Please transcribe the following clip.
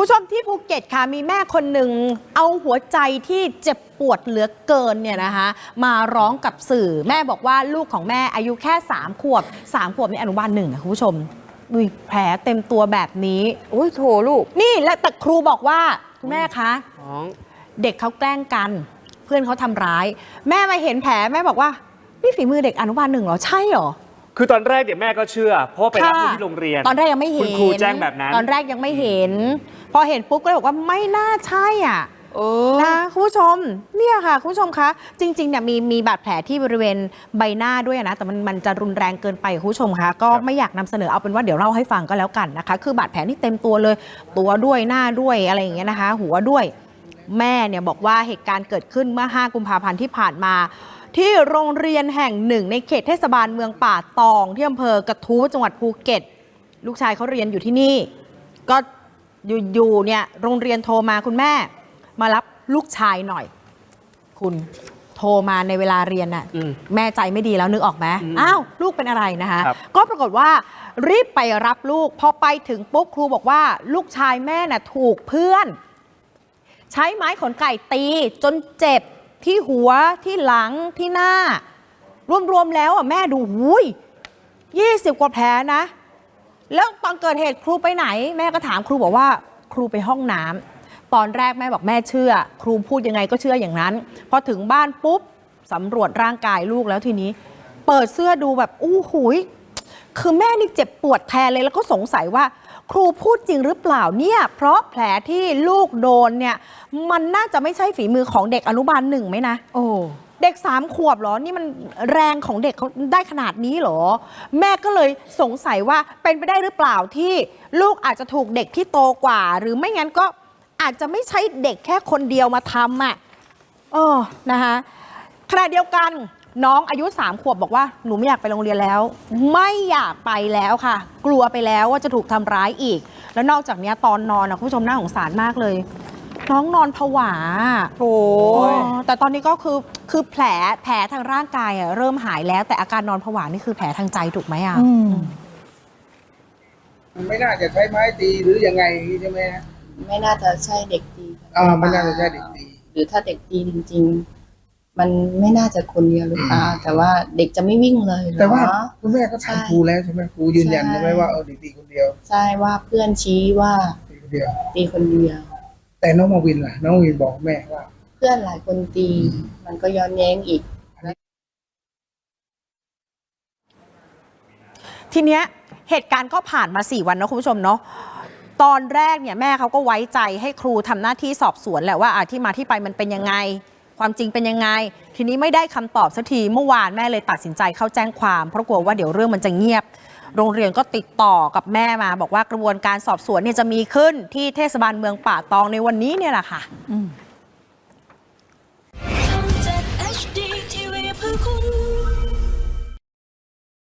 คุณผู้ชมที่ภูเก็ตค่ะมีแม่คนหนึ่งเอาหัวใจที่เจ็บปวดเหลือเกินเนี่ยนะคะมาร้องกับสื่อแม่บอกว่าลูกของแม่อายุแค่ 3 ขวบ 3 ขวบในอนุบาลหนึ่งอะคุณผู้ชมมีแผลเต็มตัวแบบนี้อุ้ยโถลูก นี่และแต่ครูบอกว่าคุณแม่คะท้องเด็กเขาแกล้งกัน เพื่อนเขาทำร้าย แม่มาเห็นแผลแม่บอกว่านี่ฝีมือเด็กอนุบาลหนึ่งเหรอใช่เหรอ คือตอนแรกเดี๋ยวแม่ก็เชื่อ เพราะว่าไปรับลูกที่โรงเรียน ตอนแรกยังไม่เห็นคุณครูแจ้งแบบนั้น ตอนแรกยังไม่เห็น พอเห็นปุ๊บก็เลยบอกว่าไม่น่าใช่อะเออนะคุณผู้ชมเนี่ยค่ะคุณผู้ชมคะจริงๆเนี่ยมีมีบาดแผลที่บริเวณใบหน้าด้วยนะ แต่มันมันจะรุนแรงเกินไปคุณผู้ชมคะก็ครับไม่อยากนำเสนอเอาเป็นว่าเดี๋ยวเล่าให้ฟังก็แล้วกันนะคะ คือบาดแผลนี่เต็มตัวเลย ตัวด้วยหน้าด้วยอะไรอย่างเงี้ยนะคะ หัวด้วย แม่เนี่ยบอกว่าเหตุการณ์เกิดขึ้นเมื่อ 5 กุมภาพันธ์ที่ผ่านมา ที่โรงเรียนแห่งหนึ่ง ในเขตเทศบาลเมืองป่าตอง ที่อำเภอกระทู้จังหวัดภูเก็ต ลูกชายเขาเรียนอยู่ที่นี่ ก็อยู่ๆเนี่ยโรงเรียนโทรมาคุณแม่ มารับลูกชายหน่อย คุณโทรมาในเวลาเรียนน่ะอืมแม่ใจไม่ดีแล้วนึกออกไหมอืมอ้าวลูกเป็นอะไรนะคะ ครับ ก็ปรากฏว่ารีบไปรับลูก พอไปถึงปุ๊บครูบอกว่า ลูกชายแม่น่ะถูกเพื่อน ใช้ไม้ขนไก่ตีจนเจ็บ ที่หัวที่หลังที่หน้า รวมๆแล้วอะแม่ดูหุยยี่สิบกว่าแผลนะ แล้วตอนเกิดเหตุครูไปไหน แม่ก็ถามครูบอกว่า ครูไปห้องน้ำตอนแรกแม่บอกแม่เชื่อ ครูพูดยังไงก็เชื่ออย่างนั้น พอถึงบ้านปุ๊บสำรวจร่างกายลูกแล้วทีนี้ เปิดเสื้อดูแบบอู้หูยคือแม่นี่เจ็บปวดแทนเลยแล้วก็สงสัยว่า ครูพูดจริงหรือเปล่าเนี่ยเพราะแผลที่ลูกโดนเนี่ยมันน่าจะไม่ใช่ฝีมือของเด็กอนุบาลหนึ่งไหมนะ โอ้เด็กสามขวบเหรอ นี่มันแรงของเด็กเขาได้ขนาดนี้เหรอ แม่ก็เลยสงสัยว่าเป็นไปได้หรือเปล่าที่ลูกอาจจะถูกเด็กที่โตกว่า หรือไม่งั้นก็อาจจะไม่ใช่เด็กแค่คนเดียวมาทำอะเออนะคะขณะเดียวกัน น้องอายุสามขวบบอกว่าหนูไม่อยากไปโรงเรียนแล้ว ไม่อยากไปแล้วค่ะ กลัวไปแล้วว่าจะถูกทำร้ายอีก แล้วนอกจากเนี้ยตอนนอนนะคุณผู้ชมน่าสงสารมากเลย น้องนอนผวาโถอ๋อแต่ตอนนี้ก็คือคือแผลแผลทางร่างกายอะเริ่มหายแล้ว แต่อาการนอนผวานี่คือแผลทางใจถูกไหมอะอืมไม่น่าจะใช้ไม้ตีหรือยังไงใช่ไหมฮะไม่น่าจะใช่เด็กตีอ่าไม่น่าจะใช่เด็กตีหรือถ้าเด็กตีจริง ๆ มันไม่น่าจะคนเดียวหรือเปล่าแต่ว่าเด็กจะไม่วิ่งเลยเหรอแต่ว่าคุณแม่ก็ถามใช่ครูแล้วใช่ไหมครูยืนยันใช่ใช่ไหมว่าเออเด็กตีคนเดียวใช่ว่าเพื่อนชี้ว่าตีคนเดียวตีคนเดียว แต่น้องมาวินล่ะ น้องมาวินบอกแม่ว่า เพื่อนหลายคนตี มันก็ย้อนแย้งอีก ทีเนี้ยเหตุการณ์ก็ผ่านมา4วันนะคุณผู้ชมเนาะตอนแรกเนี่ยแม่เขาก็ไว้ใจให้ครูทำหน้าที่สอบสวนแหละว่าอะที่มาที่ไปมันเป็นยังไง ความจริงเป็นยังไง ทีนี้ไม่ได้คำตอบสักทีเมื่อวานแม่เลยตัดสินใจเข้าแจ้งความเพราะกลัวว่าเดี๋ยวเรื่องมันจะเงียบ โรงเรียนก็ติดต่อกับแม่มา บอกว่ากระบวนการสอบสวนเนี่ยจะมีขึ้นที่เทศบาลเมืองป่าตองในวันนี้เนี่ยแหละค่ะ